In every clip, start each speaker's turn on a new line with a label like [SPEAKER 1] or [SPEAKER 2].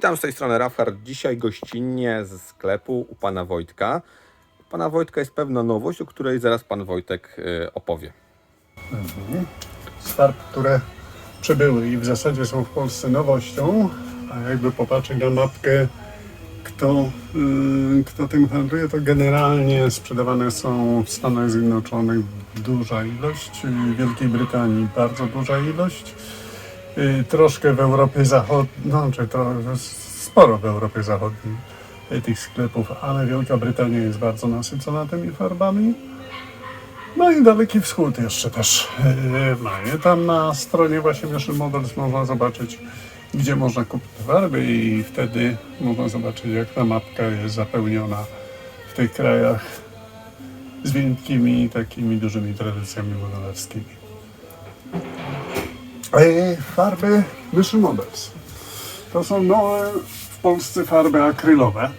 [SPEAKER 1] Witam z tej strony Rafał. Dzisiaj gościnnie ze sklepu u pana Wojtka. U pana Wojtka jest pewna nowość, o której zaraz pan Wojtek y, opowie.
[SPEAKER 2] z farb, które przybyły i w zasadzie są w Polsce nowością, a jakby popatrzeć na mapkę, kto, y, kto tym handluje, to generalnie sprzedawane są w Stanach Zjednoczonych duża ilość, w Wielkiej Brytanii bardzo duża ilość, troszkę w Europie Zachodniej, no, czy to sporo w Europie Zachodniej y, tych sklepów, ale Wielka Brytania jest bardzo nasycona tymi farbami. No i Daleki Wschód jeszcze też yy, ma. nie? Tam na stronie właśnie Mission Models można zobaczyć, gdzie można kupić farby i wtedy można zobaczyć, jak ta mapka jest zapełniona w tych krajach z wielkimi takimi dużymi tradycjami modelarskimi. Yy, Farby Mission Models. To są nowe w Polsce farby akrylowe.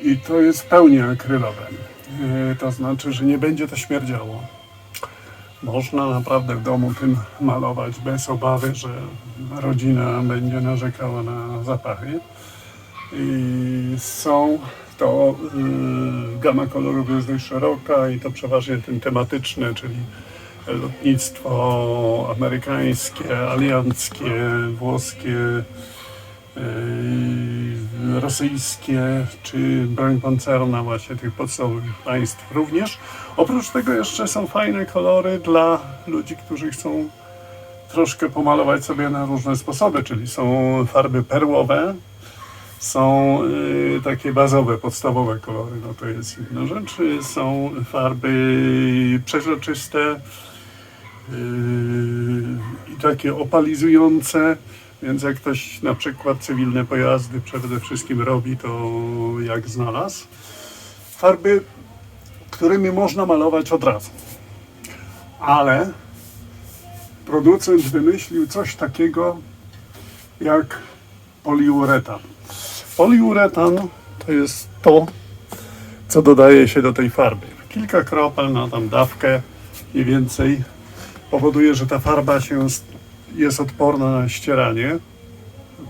[SPEAKER 2] I to jest w pełni akrylowe. Yy, To znaczy, że nie będzie to śmierdziało. Można naprawdę w domu tym malować bez obawy, że rodzina będzie narzekała na zapachy. I są to yy, gama kolorów jest dość szeroka i to przeważnie ten tematyczny, czyli lotnictwo amerykańskie, alianckie, włoskie, yy, rosyjskie czy broń pancerna właśnie tych podstawowych państw również. Oprócz tego jeszcze są fajne kolory dla ludzi, którzy chcą troszkę pomalować sobie na różne sposoby, czyli są farby perłowe, są y, takie bazowe, podstawowe kolory, no to jest inna rzecz. Y, Są farby przeźroczyste i takie opalizujące, więc jak ktoś na przykład cywilne pojazdy przede wszystkim robi, to jak znalazł. Farby, którymi można malować od razu. Ale producent wymyślił coś takiego jak poliuretan. Poliuretan to jest to, co dodaje się do tej farby. Kilka kropel na tam dawkę mniej więcej powoduje, że ta farba się st- jest odporna na ścieranie,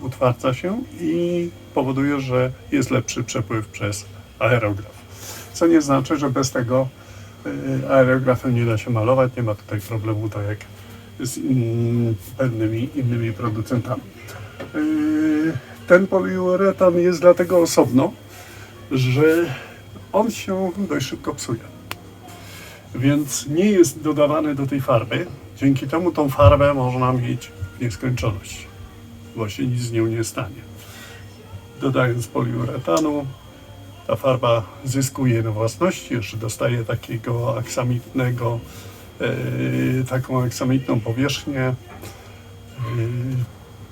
[SPEAKER 2] utwarca się i powoduje, że jest lepszy przepływ przez aerograf. Co nie znaczy, że bez tego y, aerografem nie da się malować, nie ma tutaj problemu tak jak z pewnymi innymi producentami. Y, Ten poliuretan jest dlatego osobno, że on się dość szybko psuje. Więc nie jest dodawany do tej farby. Dzięki temu tą farbę można mieć w nieskończoność, bo się nic z nią nie stanie. Dodając poliuretanu, ta farba zyskuje na własności, jeszcze dostaje takiego aksamitnego, e, taką aksamitną powierzchnię. E,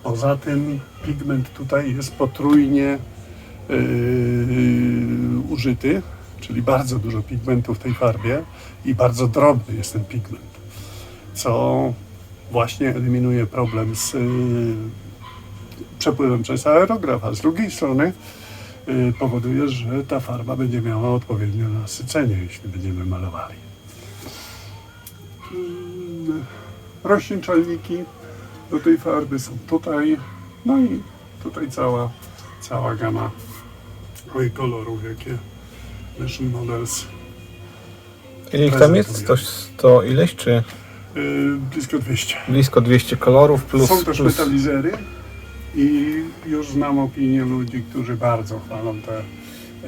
[SPEAKER 2] Poza tym pigment tutaj jest potrójnie yy, użyty, czyli bardzo dużo pigmentu w tej farbie i bardzo drobny jest ten pigment, co właśnie eliminuje problem z yy, przepływem przez aerograf, a z drugiej strony yy, powoduje, że ta farba będzie miała odpowiednie nasycenie, jeśli będziemy malowali. Mm, Rozcieńczalniki do tej farby są tutaj, no i tutaj cała, cała gama kolorów, jakie Mission Models
[SPEAKER 1] Ile ich tam jest? To, to ileś, czy
[SPEAKER 2] yy, blisko 200.
[SPEAKER 1] blisko 200 kolorów plus...
[SPEAKER 2] Są też
[SPEAKER 1] plus...
[SPEAKER 2] metalizery i już znam opinię ludzi, którzy bardzo chwalą te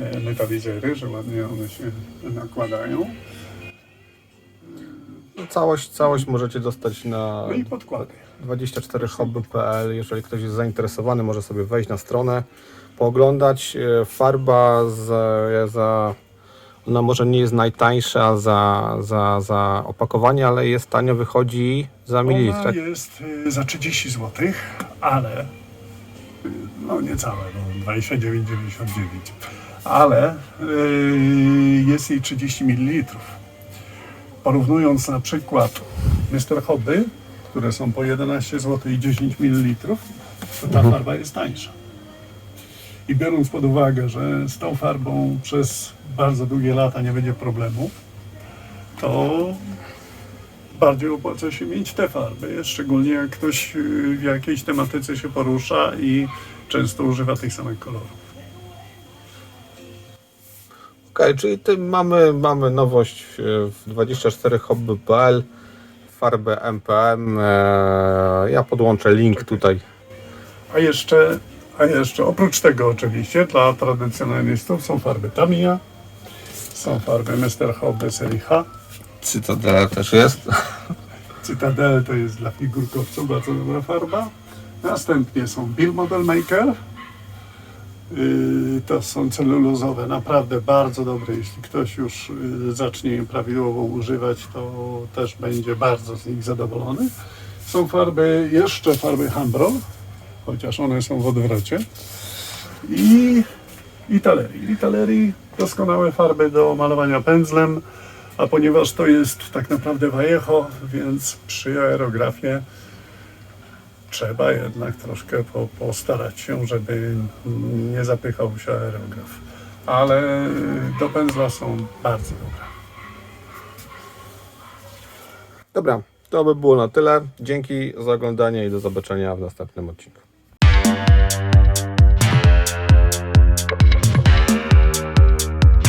[SPEAKER 2] e, metalizery, że ładnie one się nakładają.
[SPEAKER 1] Całość, całość możecie dostać na
[SPEAKER 2] No i podkłady.
[SPEAKER 1] 24hobby.pl. Jeżeli ktoś jest zainteresowany, może sobie wejść na stronę, pooglądać. E, Farba za, za ona może nie jest najtańsza za, za, za opakowanie, ale jest tanio, wychodzi za mililitr.
[SPEAKER 2] Ona
[SPEAKER 1] Tak?
[SPEAKER 2] jest y, za 30 zł, ale y, no niecałe, no 29,99. Ale y, jest jej 30 ml. Porównując na przykład Mr. Hobby, które są po 11 zł i 10 ml, to ta farba jest tańsza. I biorąc pod uwagę, że z tą farbą przez bardzo długie lata nie będzie problemu, to bardziej opłaca się mieć te farby, szczególnie jak ktoś y, w jakiejś tematyce się porusza i często używa tych samych kolorów.
[SPEAKER 1] Okej, czyli tym mamy, mamy nowość e, w 24hobby.pl farbę MPM. E, ja podłączę link tutaj.
[SPEAKER 2] A jeszcze, a jeszcze oprócz tego oczywiście dla tradycjonalistów są farby Tamiya, są farby Mr. Hobby serii H,
[SPEAKER 1] Cytadela też jest.
[SPEAKER 2] Citadel to jest dla figurkowców bardzo dobra farba. Następnie są Bill Model Maker. Yy, To są celulozowe, naprawdę bardzo dobre. Jeśli ktoś już yy, zacznie je prawidłowo używać, to też będzie bardzo z nich zadowolony. Są farby, jeszcze farby Hambro, chociaż one są w odwrocie. I, i talerii. I talerii doskonałe farby do malowania pędzlem, a ponieważ to jest tak naprawdę Vallejo, więc przy aerografie trzeba jednak troszkę po, postarać się, żeby nie zapychał się aerograf. Ale do pędzla są bardzo dobre.
[SPEAKER 1] Dobra, to by było na tyle. Dzięki za oglądanie i do zobaczenia w następnym odcinku.